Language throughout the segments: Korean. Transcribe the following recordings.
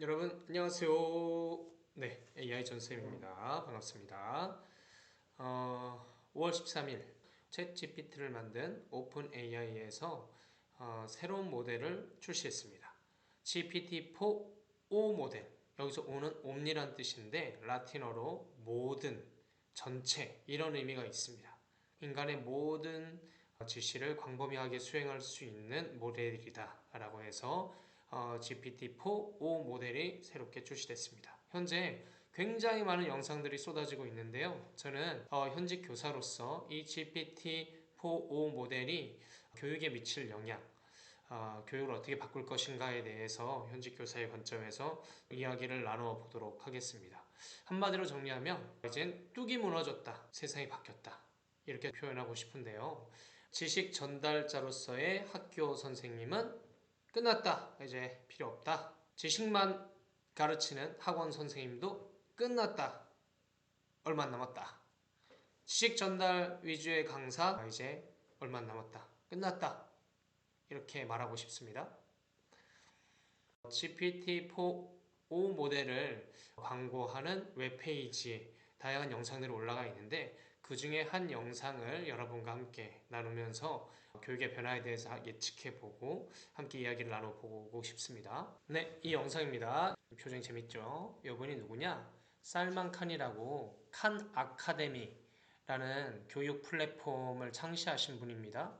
여러분 안녕하세요. 네, AI 전쌤입니다. 반갑습니다. 어, 5월 13일 챗 GPT를 만든 오픈 AI에서 어, 새로운 모델을 출시했습니다. GPT-4 O 모델. 여기서 O는 옴니란 뜻인데 라틴어로 모든, 전체 이런 의미가 있습니다. 인간의 모든 지시를 광범위하게 수행할 수 있는 모델이다 라고 해서 어, GPT-4 O 모델이 새롭게 출시됐습니다. 현재 굉장히 많은 영상들이 쏟아지고 있는데요. 저는 어, 현직 교사로서 이 GPT-4 O 모델이 교육에 미칠 영향, 어, 교육을 어떻게 바꿀 것인가에 대해서 현직 교사의 관점에서 이야기를 나누어 보도록 하겠습니다. 한마디로 정리하면 이젠 뚝이 무너졌다, 세상이 바뀌었다 이렇게 표현하고 싶은데요. 지식 전달자로서의 학교 선생님은 끝났다. 이제 필요 없다. 지식만 가르치는 학원 선생님도 끝났다. 얼마 안 남았다. 지식 전달 위주의 강사 이제 얼마 안 남았다. 끝났다. 이렇게 말하고 싶습니다. GPT-4 O 모델을 광고하는 웹페이지에 다양한 영상들이 올라가 있는데 그 중에 한 영상을 여러분과 함께 나누면서 교육의 변화에 대해서 예측해보고 함께 이야기를 나눠보고 싶습니다. 네, 이 영상입니다. 표정 재밌죠? 이분이 누구냐? 살만 칸이라고 칸 아카데미라는 교육 플랫폼을 창시하신 분입니다.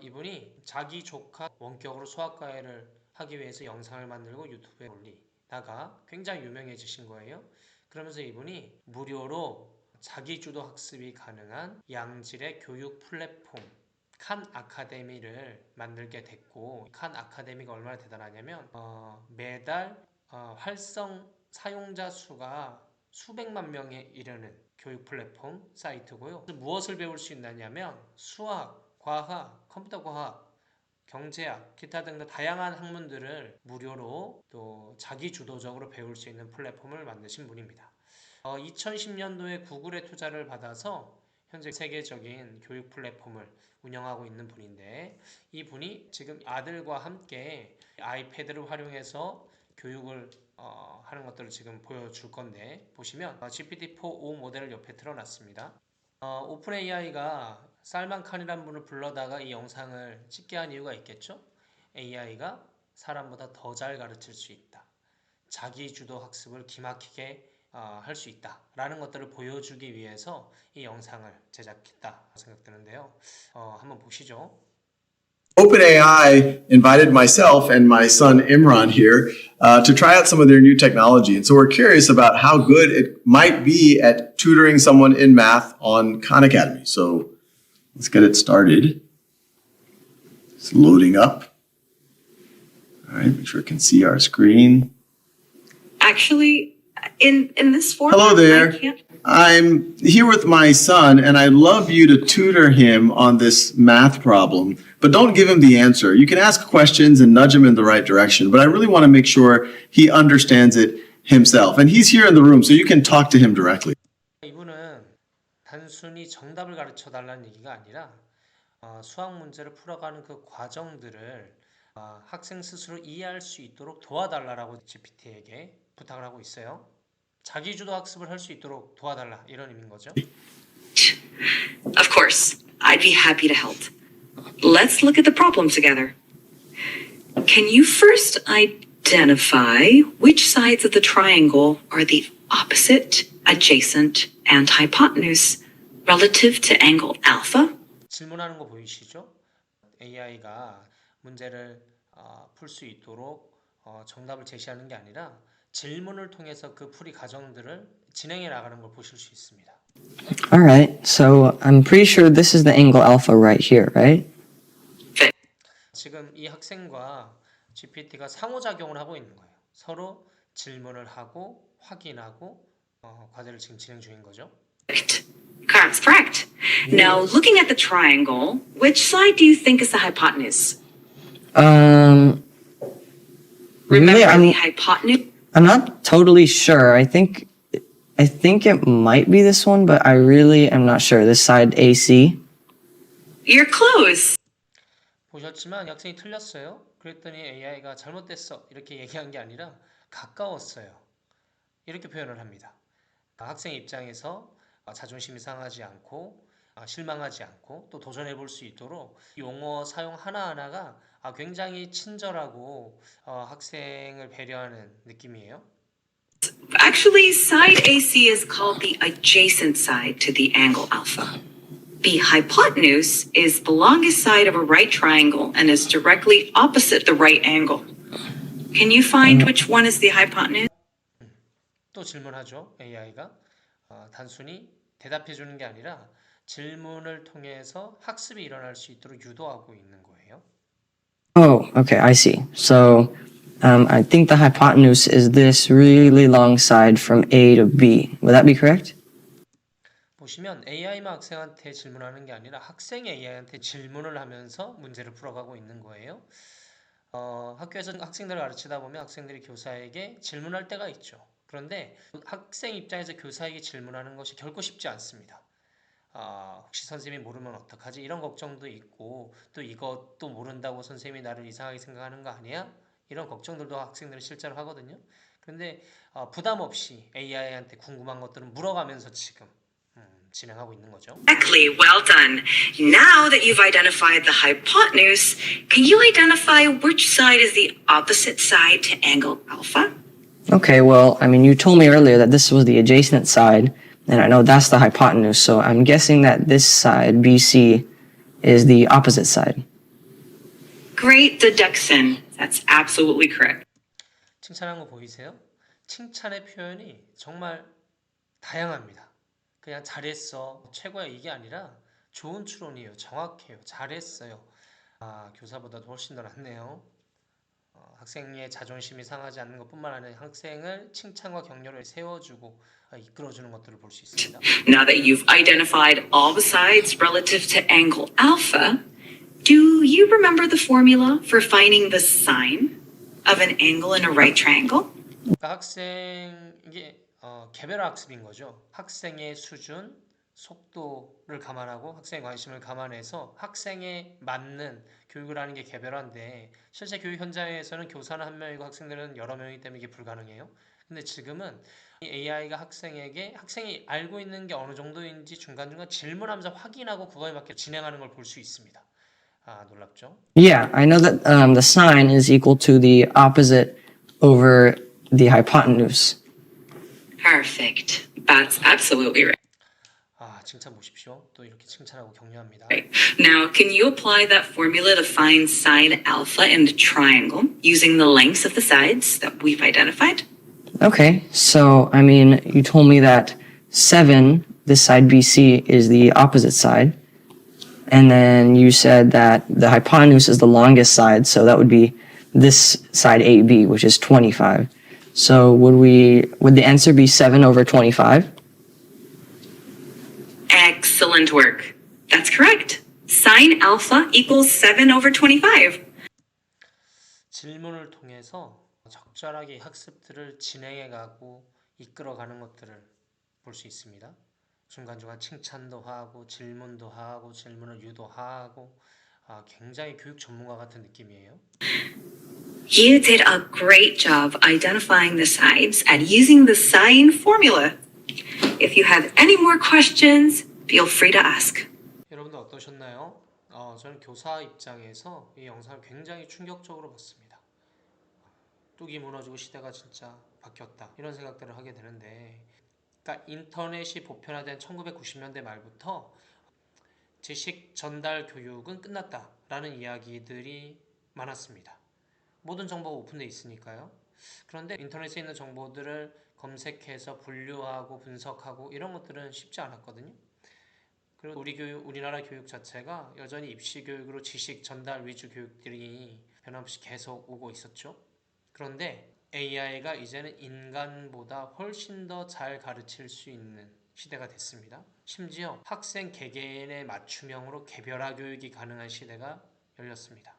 이분이 자기 조카 원격으로 수학과외를 하기 위해서 영상을 만들고 유튜브에 올리다가 굉장히 유명해지신 거예요. 그러면서 이분이 무료로 자기 주도 학습이 가능한 양질의 교육 플랫폼 칸 아카데미를 만들게 됐고 칸 아카데미가 얼마나 대단하냐면 어, 매달 어, 활성 사용자 수가 수백만 명에 이르는 교육 플랫폼 사이트고요. 무엇을 배울 수 있느냐면 수학, 과학, 컴퓨터 과학, 경제학, 기타 등등 다양한 학문들을 무료로 또 자기 주도적으로 배울 수 있는 플랫폼을 만드신 분입니다. 어, 2010년도에 구글의 투자를 받아서 현재 세계적인 교육 플랫폼을 운영하고 있는 분인데 이 분이 지금 아들과 함께 아이패드를 활용해서 교육을 어, 하는 것들을 지금 보여줄 건데 보시면 어, GPT-4 O 모델을 옆에 틀어놨습니다. 어, 오픈 AI가 살만 칸이라는 분을 불러다가 이 영상을 찍게 한 이유가 있겠죠? AI가 사람보다 더 잘 가르칠 수 있다. 자기 주도 학습을 기막히게 어, 할 수 있다라는 것들을 보여주기 위해서 이 영상을 제작했다 생각되는데요. 어, 한번 보시죠. OpenAI invited myself and my son Imran here uh, to try out some of their new technology. And so we're curious about how good it might be at tutoring someone in math on Khan Academy. So let's get it started. It's loading up. All right, make sure it can see our screen. Actually, in in this format, Hello there. I can't. I'm here with my son, and I'd love you to tutor him on this math problem, but don't give him the answer. You can ask questions and nudge him in the right direction, but I really want to make sure he understands it himself. And he's here in the room, so you can talk to him directly. 이분은 단순히 정답을 가르쳐 달라는 얘기가 아니라 어, 수학 문제를 풀어가는 그 과정들을 어, 학생 스스로 이해할 수 있도록 도와달라라고 GPT에게 부탁을 하고 있어요. 자기주도 학습을 할 수 있도록 도와달라 이런 의미인 거죠. Of course, I'd be happy to help. Let's look at the problem together. Can you first identify which sides of the triangle are the opposite, adjacent, and hypotenuse relative to angle alpha? 질문하는 거 보이시죠? AI가 문제를 어, 풀수 있도록 어, 정답을 제시하는 게 아니라 질문을 통해서 그 풀이 과정들을 진행해 나가는 걸 보실 수 있습니다. All right, so I'm pretty sure this is the angle alpha right here, right? 지금 이 학생과 GPT가 상호작용을 하고 있는 거예요. 서로 질문을 하고 확인하고 어, 과제를 지금 진행 중인 거죠. Correct. Correct. Now, looking at the triangle, which side do you think is the hypotenuse? Um, Remember really, I'm, the hypotenuse? I'm not totally sure. I think, I think it might be this one, but I really am not sure. This side AC. You're close. 보셨지만 이 학생이 틀렸어요. 그랬더니 AI가 잘못됐어 이렇게 얘기한 게 아니라 가까웠어요. 이렇게 표현을 합니다. 학생 입장에서 아, 자존심이 상하지 않고 아, 실망하지 않고 또 도전해 볼 수 있도록 용어 사용 하나하나가 아, 굉장히 친절하고 어, 학생을 배려하는 느낌이에요. Actually, side AC is called the adjacent side to the angle alpha. The hypotenuse is the longest side of a right triangle and is directly opposite the right angle. Can you find which one is the hypotenuse? 또 질문하죠. AI가 어, 단순히 대답해 주는 게 아니라 질문을 통해서 학습이 일어날 수 있도록 유도하고 있는 거예요. Oh, okay, I see. So, um, I think the hypotenuse is this really long side from A to B. Would that be correct? 보시면 AI만 학생한테 질문하는 게 아니라 학생이 AI한테 질문을 하면서 문제를 풀어가고 있는 거예요. 어, 학교에서 학생들을 가르치다 보면 학생들이 교사에게 질문할 때가 있죠. 그런데 학생 입장에서 교사에게 질문하는 것이 결코 쉽지 않습니다. 아, 혹시 선생님이 모르면 어떡하지? 이런 걱정도 있고 또 이것도 모른다고 선생님이 나를 이상하게 생각하는 거 아니야? 이런 걱정들도 학생들은 실제로 하거든요. 그런데 어, 부담 없이 AI한테 궁금한 것들은 물어가면서 지금 음, 진행하고 있는 거죠. Exactly, well done. Now that you've identified the hypotenuse, can you identify which side is the opposite side to angle alpha? Okay, well, I mean, you told me earlier that this was the adjacent side, and I know that's the hypotenuse, so I'm guessing that this side, BC, is the opposite side. Great deduction. That's absolutely correct. 칭찬한 거 보이세요? 칭찬의 표현이 정말 다양합니다. 그냥 잘했어, 최고야 이게 아니라 좋은 추론이에요. 정확해요. 잘했어요. 아, 교사보다도 훨씬 더 낫네요. 어, 학생의 자존심이 상하지 않는 것뿐만 아니라 학생을 칭찬과 격려를 세워주고 아, 이끌어주는 것들을 볼 수 있습니다. Now that you've identified all the sides relative to angle alpha, do you remember the formula for finding the sine of an angle in a right triangle? 그러니까 학생 이게 어, 개별 학습인 거죠. 학생의 수준, 속도를 감안하고 학생의 관심을 감안해서 학생에 맞는 교육을 하는 게 개별화인데 실제 교육 현장에서는 교사는 한 명이고 학생들은 여러 명이기 때문에 이게 불가능해요. 근데 지금은 이 AI가 학생에게 학생이 알고 있는 게 어느 정도인지 중간중간 질문하면서 확인하고 그거에 맞게 진행하는 걸 볼 수 있습니다. 아, 놀랍죠? Yeah, I know that um, the sine is equal to the opposite over the hypotenuse. Perfect. That's absolutely right. 아, 칭찬 보십시오. 또 이렇게 칭찬하고 격려합니다. Now, can you apply that formula to find sine alpha in the triangle using the lengths of the sides that we've identified? Okay, so I mean, you told me that 7, this side BC, is the opposite side. And then you said that the hypotenuse is the longest side, so that would be this side AB, which is 25. So would we would the answer be 7 over 25? Excellent work. That's correct. Sine alpha equals 7 over 25. 질문을 통해서 적절하게 학습들을 진행해 가고 이끌어 가는 것들을 볼 수 있습니다. 중간중간 칭찬도 하고 질문도 하고 질문을 유도하고 아, 굉장히 교육 전문가 같은 느낌이에요. You did a great job identifying the sides and using the sine formula. If you have any more questions, feel free to ask. 여러분들 어떠셨나요? 어, 저는 교사 입장에서 이 영상을 굉장히 충격적으로 봤습니다. 뚝이 무너지고 시대가 진짜 바뀌었다 이런 생각들을 하게 되는데 그러니까 인터넷이 보편화된 1990년대 말부터 지식 전달 교육은 끝났다라는 이야기들이 많았습니다. 모든 정보가 오픈돼 있으니까요. 그런데 인터넷에 있는 정보들을 검색해서 분류하고 분석하고 이런 것들은 쉽지 않았거든요. 그리고 우리 교육, 우리나라 교육 자체가 여전히 입시 교육으로 지식 전달 위주 교육들이 변함없이 계속 오고 있었죠. 그런데 AI가 이제는 인간보다 훨씬 더 잘 가르칠 수 있는 시대가 됐습니다. 심지어 학생 개개인의 맞춤형으로 개별화 교육이 가능한 시대가 열렸습니다.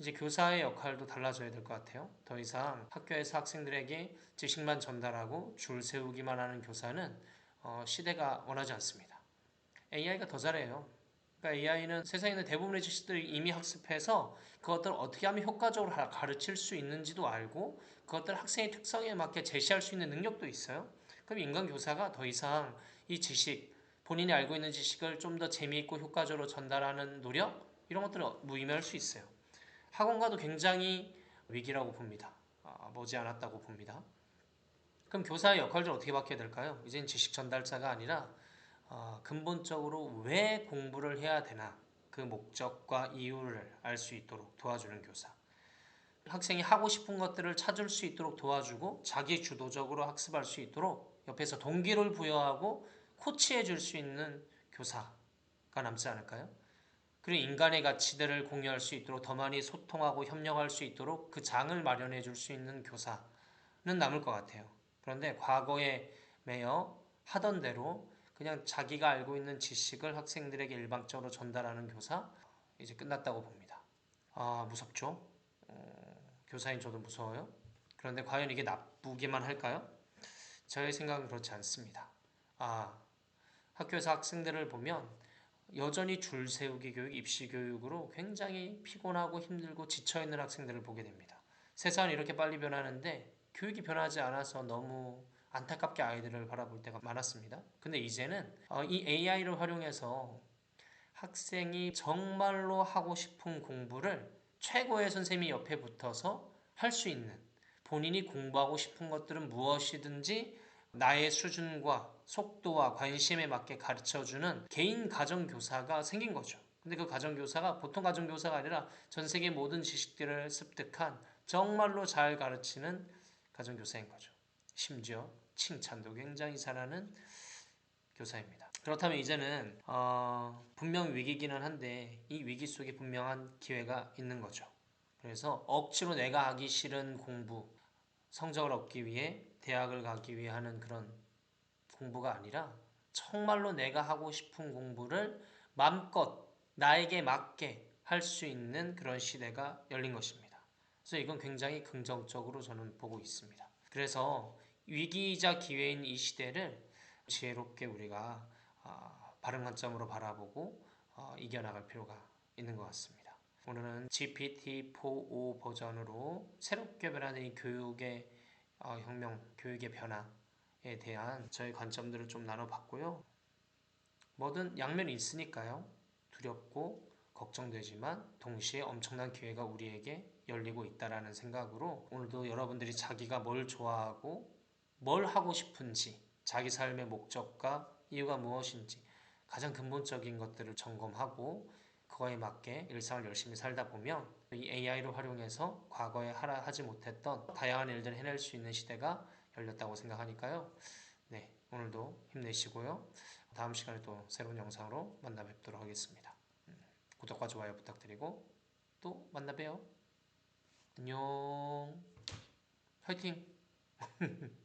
이제 교사의 역할도 달라져야 될 것 같아요. 더 이상 학교에서 학생들에게 지식만 전달하고 줄 세우기만 하는 교사는 어, 시대가 원하지 않습니다. AI가 더 잘해요. 그러니까 AI는 세상에 있는 대부분의 지식들을 이미 학습해서 그것들을 어떻게 하면 효과적으로 가- 가르칠 수 있는지도 알고 그것들 학생의 특성에 맞게 제시할 수 있는 능력도 있어요. 그럼 인간 교사가 더 이상 이 지식 본인이 알고 있는 지식을 좀 더 재미있고 효과적으로 전달하는 노력 이런 것들을 무의미할 수 있어요. 학원과도 굉장히 위기라고 봅니다. 아, 머지않았다고 봅니다. 그럼 교사의 역할을 어떻게 바뀌어야 될까요? 이제는 지식 전달자가 아니라 어, 근본적으로 왜 공부를 해야 되나 그 목적과 이유를 알 수 있도록 도와주는 교사. 학생이 하고 싶은 것들을 찾을 수 있도록 도와주고 자기 주도적으로 학습할 수 있도록 옆에서 동기를 부여하고 코치해 줄 수 있는 교사가 남지 않을까요? 그리고 인간의 가치들을 공유할 수 있도록 더 많이 소통하고 협력할 수 있도록 그 장을 마련해 줄 수 있는 교사는 남을 것 같아요. 그런데 과거에 매여 하던 대로 그냥 자기가 알고 있는 지식을 학생들에게 일방적으로 전달하는 교사 이제 끝났다고 봅니다. 아 무섭죠? 어, 교사인 저도 무서워요. 그런데 과연 이게 나쁘기만 할까요? 저의 생각은 그렇지 않습니다. 아 학교에서 학생들을 보면 여전히 줄 세우기 교육, 입시 교육으로 굉장히 피곤하고 힘들고 지쳐 있는 학생들을 보게 됩니다. 세상은 이렇게 빨리 변하는데 교육이 변하지 않아서 너무 안타깝게 아이들을 바라볼 때가 많았습니다. 근데 이제는 어, 이 AI를 활용해서 학생이 정말로 하고 싶은 공부를 최고의 선생님이 옆에 붙어서 할 수 있는 본인이 공부하고 싶은 것들은 무엇이든지 나의 수준과 속도와 관심에 맞게 가르쳐주는 개인 가정교사가 생긴 거죠. 근데 그 가정교사가 보통 가정교사가 아니라 전 세계 모든 지식들을 습득한 정말로 잘 가르치는 가정교사인 거죠. 심지어 칭찬도 굉장히 잘하는 교사입니다. 그렇다면 이제는 어, 분명 위기기는 한데 이 위기 속에 분명한 기회가 있는 거죠. 그래서 억지로 내가 하기 싫은 공부, 성적을 얻기 위해 대학을 가기 위해 하는 그런 공부가 아니라 정말로 내가 하고 싶은 공부를 마음껏 나에게 맞게 할 수 있는 그런 시대가 열린 것입니다. 그래서 이건 굉장히 긍정적으로 저는 보고 있습니다. 그래서 위기이자 기회인 이 시대를 지혜롭게 우리가 아, 바른 관점으로 바라보고 어, 이겨나갈 필요가 있는 것 같습니다. 오늘은 GPT-4.5 버전으로 새롭게 변하는 이 교육의 어, 혁명, 교육의 변화 에 대한 저의 관점들을 좀 나눠봤고요. 뭐든 양면이 있으니까요. 두렵고 걱정되지만 동시에 엄청난 기회가 우리에게 열리고 있다라는 생각으로 오늘도 여러분들이 자기가 뭘 좋아하고 뭘 하고 싶은지 자기 삶의 목적과 이유가 무엇인지 가장 근본적인 것들을 점검하고 그거에 맞게 일상을 열심히 살다 보면 이 AI를 활용해서 과거에 하지 못했던 다양한 일들을 해낼 수 있는 시대가 열렸다고 생각하니까요. 네, 오늘도 힘내시고요. 다음 시간에 또 새로운 영상으로 만나 뵙도록 하겠습니다. 음, 구독과 좋아요 부탁드리고 또 만나 봬요. 안녕. 화이팅.